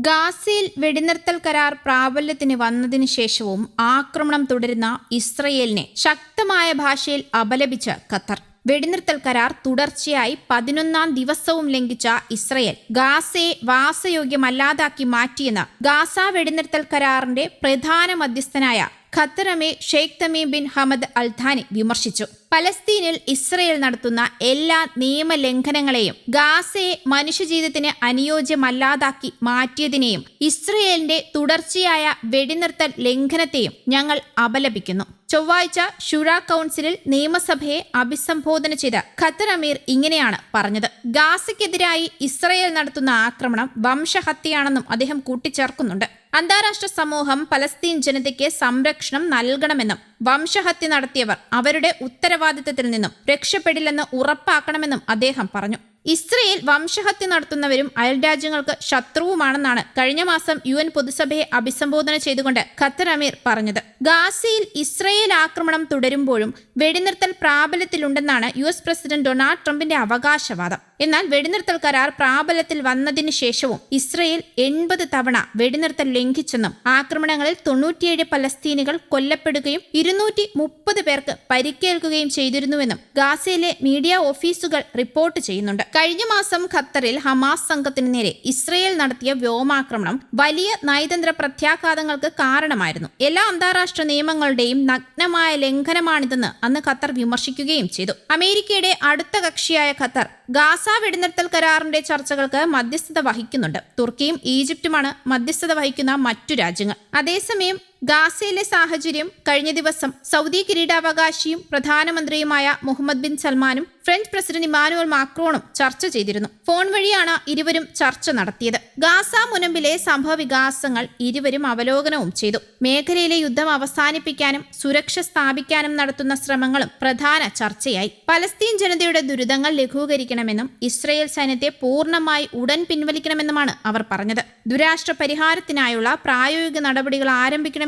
ഗാസയിൽ വെടിനിർത്തൽ കരാർ പ്രാബല്യത്തിന് വന്നതിനു ശേഷവും ആക്രമണം തുടരുന്ന ഇസ്രയേലിനെ ശക്തമായ ഭാഷയിൽ അപലപിച്ച് ഖത്തർ. വെടിനിർത്തൽ കരാർ തുടർച്ചയായി പതിനൊന്നാം ദിവസവും ലംഘിച്ച ഇസ്രയേൽ ഗാസയെ വാസയോഗ്യമല്ലാതാക്കി മാറ്റിയെന്ന് ഗാസ വെടിനിർത്തൽ കരാറിന്റെ പ്രധാന മധ്യസ്ഥനായ ഖത്തറമെ Sheikh Tamim bin Hamad Al Thani വിമർശിച്ചു. പലസ്തീനിൽ ഇസ്രയേൽ നടത്തുന്ന എല്ലാ നിയമലംഘനങ്ങളെയും ഗാസയെ മനുഷ്യജീവിതത്തിന് അനുയോജ്യമല്ലാതാക്കി മാറ്റിയതിനെയും ഇസ്രയേലിന്റെ തുടർച്ചയായ വെടിനിർത്തൽ ലംഘനത്തെയും ഞങ്ങൾ അപലപിക്കുന്നു. ചൊവ്വാഴ്ച ഷുറ കൗൺസിലിൽ നിയമസഭയെ അഭിസംബോധന ചെയ്ത ഖത്തർ അമീർ ഇങ്ങനെയാണ് പറഞ്ഞത്. ഗാസയ്ക്കെതിരായി ഇസ്രയേൽ നടത്തുന്ന ആക്രമണം വംശഹത്യയാണെന്നും അദ്ദേഹം കൂട്ടിച്ചേർക്കുന്നുണ്ട്. അന്താരാഷ്ട്ര സമൂഹം പലസ്തീൻ ജനതയ്ക്ക് സംരക്ഷണം നൽകണമെന്നും വംശഹത്യ നടത്തിയവർ അവരുടെ ഉത്തരവാദിത്തത്തിൽ നിന്നും രക്ഷപ്പെടില്ലെന്ന് ഉറപ്പാക്കണമെന്നും അദ്ദേഹം പറഞ്ഞു. ഇസ്രയേൽ വംശഹത്യ നടത്തുന്നവരും അയൽരാജ്യങ്ങൾക്ക് ശത്രുവുമാണെന്നാണ് കഴിഞ്ഞ മാസം യു എൻ പൊതുസഭയെ അഭിസംബോധന ചെയ്തുകൊണ്ട് ഖത്തർ അമീർ പറഞ്ഞത്. ഗാസയിൽ ഇസ്രയേൽ ആക്രമണം തുടരുമ്പോഴും വെടിനിർത്തൽ പ്രാബല്യത്തിലുണ്ടെന്നാണ് യു എസ് പ്രസിഡന്റ് ഡൊണാൾഡ് ട്രംപിന്റെ അവകാശവാദം. എന്നാൽ വെടിനിർത്തൽ കരാർ പ്രാബല്യത്തിൽ വന്നതിന് ശേഷവും ഇസ്രയേൽ എൺപത് തവണ വെടിനിർത്തൽ ലംഘിച്ചെന്നും ആക്രമണങ്ങളിൽ തൊണ്ണൂറ്റിയേഴ് പലസ്തീനികൾ കൊല്ലപ്പെടുകയും ഇരുന്നൂറ്റി മുപ്പത് പേർക്ക് പരിക്കേൽക്കുകയും ചെയ്തിരുന്നുവെന്നും ഗാസയിലെ മീഡിയ ഓഫീസുകൾ റിപ്പോർട്ട് ചെയ്യുന്നുണ്ട്. കഴിഞ്ഞ മാസം ഖത്തറിൽ ഹമാസ് സംഘത്തിന് നേരെ ഇസ്രയേൽ നടത്തിയ വ്യോമാക്രമണം വലിയ നയതന്ത്ര പ്രത്യാഘാതങ്ങൾക്ക് കാരണമായിരുന്നു. എല്ലാ അന്താരാഷ്ട്ര നിയമങ്ങളുടെയും നഗ്നമായ ലംഘനമാണിതെന്ന് അന്ന് ഖത്തർ വിമർശിക്കുകയും ചെയ്തു. അമേരിക്കയുടെ അടുത്ത കക്ഷിയായ ഖത്തർ ഗാസ വെടിനിർത്തൽ കരാറിന്റെ ചർച്ചകൾക്ക് മധ്യസ്ഥത വഹിക്കുന്നുണ്ട്. തുർക്കിയും ഈജിപ്തുമാണ് മധ്യസ്ഥത വഹിക്കുന്ന മറ്റു രാജ്യങ്ങൾ. അതേസമയം ഗാസയിലെ സാഹചര്യം കഴിഞ്ഞ ദിവസം സൗദി കിരീടാവകാശിയും പ്രധാനമന്ത്രിയുമായ മുഹമ്മദ് ബിൻ സൽമാനും ഫ്രഞ്ച് പ്രസിഡന്റ് ഇമാനുവൽ മാക്രോണും ചർച്ച ചെയ്തിരുന്നു. ഫോൺ വഴിയാണ് ഇരുവരും ചർച്ച നടത്തിയത്. ഗാസ മുനമ്പിലെ സംഭവ വികാസങ്ങൾ ഇരുവരും അവലോകനവും ചെയ്തു. മേഖലയിലെ യുദ്ധം അവസാനിപ്പിക്കാനും സുരക്ഷ സ്ഥാപിക്കാനും നടത്തുന്ന ശ്രമങ്ങളും പ്രധാന ചർച്ചയായി. പലസ്തീൻ ജനതയുടെ ദുരിതങ്ങൾ ലഘൂകരിക്കണമെന്നും ഇസ്രയേൽ സൈന്യത്തെ പൂർണമായി ഉടൻ പിൻവലിക്കണമെന്നുമാണ് അവർ പറഞ്ഞത്. ദുരാഷ്ട്ര പരിഹാരത്തിനായുള്ള പ്രായോഗിക നടപടികൾ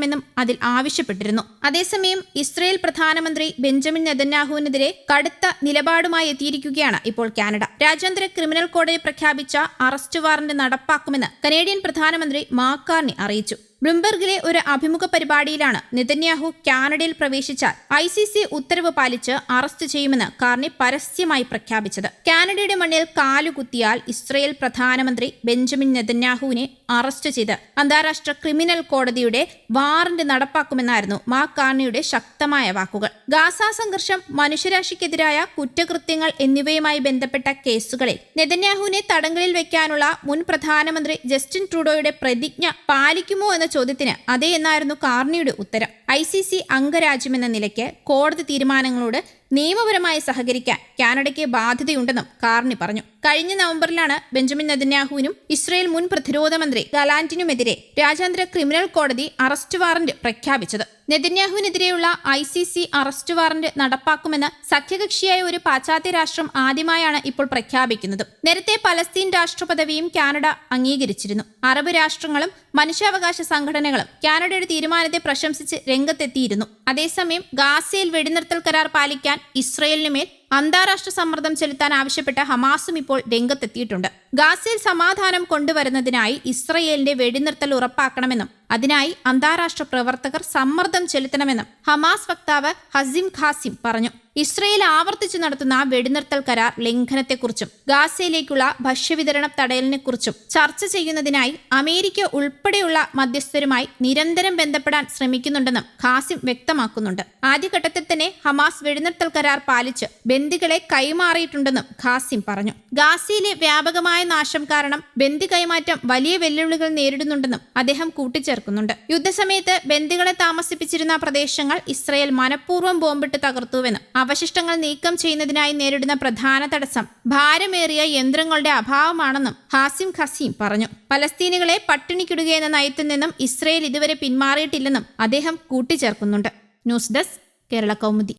ആരംഭിക്കണമെന്നും അതിൽ ആവശ്യപ്പെട്ടിരുന്നു. അതേസമയം ഇസ്രയേൽ പ്രധാനമന്ത്രി ബെഞ്ചമിൻ നെതന്യാഹുവിനെതിരെ കടുത്ത നിലപാടുമായി എത്തിയിരിക്കുകയാണ് ഇപ്പോൾ കാനഡ. രാജ്യാന്തര ക്രിമിനൽ കോടതി പ്രഖ്യാപിച്ച അറസ്റ്റ് വാറന്റ് നടപ്പാക്കുമെന്ന് കനേഡിയൻ പ്രധാനമന്ത്രി മാക്കാർണി അറിയിച്ചു. ബ്ലൂംബെർഗിലെ ഒരു അഭിമുഖ പരിപാടിയിലാണ് നിതന്യാഹു കാനഡയിൽ പ്രവേശിച്ചാൽ ഐ സി സി ഉത്തരവ് പാലിച്ച് അറസ്റ്റ് ചെയ്യുമെന്ന് കാർണി പരസ്യമായി പ്രഖ്യാപിച്ചത്. കാനഡയുടെ മണ്ണിൽ കാലുകുത്തിയാൽ ഇസ്രയേൽ പ്രധാനമന്ത്രി ബെഞ്ചമിൻ നെതന്യാഹുവിനെ അറസ്റ്റ് ചെയ്ത് അന്താരാഷ്ട്ര ക്രിമിനൽ കോടതിയുടെ വാറന്റ് നടപ്പാക്കുമെന്നായിരുന്നു മാ കാർണിയുടെ ശക്തമായ വാക്കുകൾ. ഗാസ സംഘർഷം മനുഷ്യരാശിക്കെതിരായ കുറ്റകൃത്യങ്ങൾ എന്നിവയുമായി ബന്ധപ്പെട്ട കേസുകളിൽ നെതന്യാഹുവിനെ തടങ്കലിൽ വെക്കാനുള്ള മുൻ പ്രധാനമന്ത്രി ജസ്റ്റിൻ ട്രൂഡോയുടെ പ്രതിജ്ഞ പാലിക്കുമോ എന്ന ചോദ്യത്തിന് അതെ എന്നായിരുന്നു കാർണിയുടെ ഉത്തരം. ഐ സി സി അംഗരാജ്യമെന്ന നിലയ്ക്ക് കോടതി തീരുമാനങ്ങളോട് നിയമപരമായി സഹകരിക്കാൻ കാനഡയ്ക്ക് ബാധ്യതയുണ്ടെന്നും കാർണി പറഞ്ഞു. കഴിഞ്ഞ നവംബറിലാണ് ബെഞ്ചമിൻ നെതന്യാഹുവിനും ഇസ്രയേൽ മുൻ പ്രതിരോധ മന്ത്രി ഗലാന്റിനുമെതിരെ രാജ്യാന്തര ക്രിമിനൽ കോടതി അറസ്റ്റ് വാറന്റ് പ്രഖ്യാപിച്ചത്. നെതന്യാഹുവിനെതിരെയുള്ള I C C arrest warrant നടപ്പാക്കുമെന്ന് സഖ്യകക്ഷിയായ ഒരു പാശ്ചാത്യ രാഷ്ട്രം ആദ്യമായാണ് ഇപ്പോൾ പ്രഖ്യാപിക്കുന്നത്. നേരത്തെ പലസ്തീൻ രാഷ്ട്രപദവിയും കാനഡ അംഗീകരിച്ചിരുന്നു. അറബ് രാഷ്ട്രങ്ങളും മനുഷ്യാവകാശ സംഘടനകളും കാനഡയുടെ തീരുമാനത്തെ പ്രശംസിച്ച് രംഗത്തെത്തിയിരുന്നു. അതേസമയം ഗാസയിൽ വെടിനിർത്തൽ കരാർ പാലിക്കാൻ ഇസ്രയേലിനുമേൽ അന്താരാഷ്ട്ര സമ്മർദ്ദം ചെലുത്താൻ ആവശ്യപ്പെട്ട് ഹമാസും ഇപ്പോൾ രംഗത്തെത്തിയിട്ടുണ്ട്. ഗാസയിൽ സമാധാനം കൊണ്ടുവരുന്നതിനായി ഇസ്രയേലിന്റെ വെടിനിർത്തൽ ഉറപ്പാക്കണമെന്നും അതിനായി അന്താരാഷ്ട്ര പ്രവർത്തകർ സമ്മർദ്ദം ചെലുത്തണമെന്നും ഹമാസ് വക്താവ് ഹസിം ഖാസിം പറഞ്ഞു. ഇസ്രയേൽ ആവർത്തിച്ചു നടത്തുന്ന വെടിനിർത്തൽ കരാർ ലംഘനത്തെക്കുറിച്ചും ഗാസയിലേക്കുള്ള ഭക്ഷ്യവിതരണ തടയലിനെക്കുറിച്ചും ചർച്ച ചെയ്യുന്നതിനായി അമേരിക്ക ഉൾപ്പെടെയുള്ള മധ്യസ്ഥരുമായി നിരന്തരം ബന്ധപ്പെടാൻ ശ്രമിക്കുന്നുണ്ടെന്നും ഖാസിം വ്യക്തമാക്കുന്നുണ്ട്. ആദ്യഘട്ടത്തിൽ തന്നെ ഹമാസ് വെടിനിർത്തൽ കരാർ പാലിച്ച് ബന്ദികളെ കൈമാറിയിട്ടുണ്ടെന്നും ഖാസിം പറഞ്ഞു. ഗാസയിലെ വ്യാപകമായ നാശം കാരണം ബന്ദി കൈമാറ്റം വലിയ വെല്ലുവിളികൾ നേരിടുന്നുണ്ടെന്നും അദ്ദേഹം കൂട്ടിച്ചേർക്കുന്നുണ്ട്. യുദ്ധസമയത്ത് ബന്ദികളെ താമസിപ്പിച്ചിരുന്ന പ്രദേശങ്ങൾ ഇസ്രയേൽ മനഃപൂർവം ബോംബിട്ട് തകർത്തുവെന്ന് അവശിഷ്ടങ്ങൾ നീക്കം ചെയ്യുന്നതിനായി നേരിടുന്ന പ്രധാന തടസ്സം ഭാരമേറിയ യന്ത്രങ്ങളുടെ അഭാവമാണെന്നും ഹാസിം ഖസീം പറഞ്ഞു. പലസ്തീനികളെ പട്ടിണിക്കിടുകയെന്ന നയത്തിൽ നിന്നും ഇസ്രയേൽ ഇതുവരെ പിന്മാറിയിട്ടില്ലെന്നും അദ്ദേഹം കൂട്ടിച്ചേർക്കുന്നുണ്ട്. News desk Kerala Kaumudi.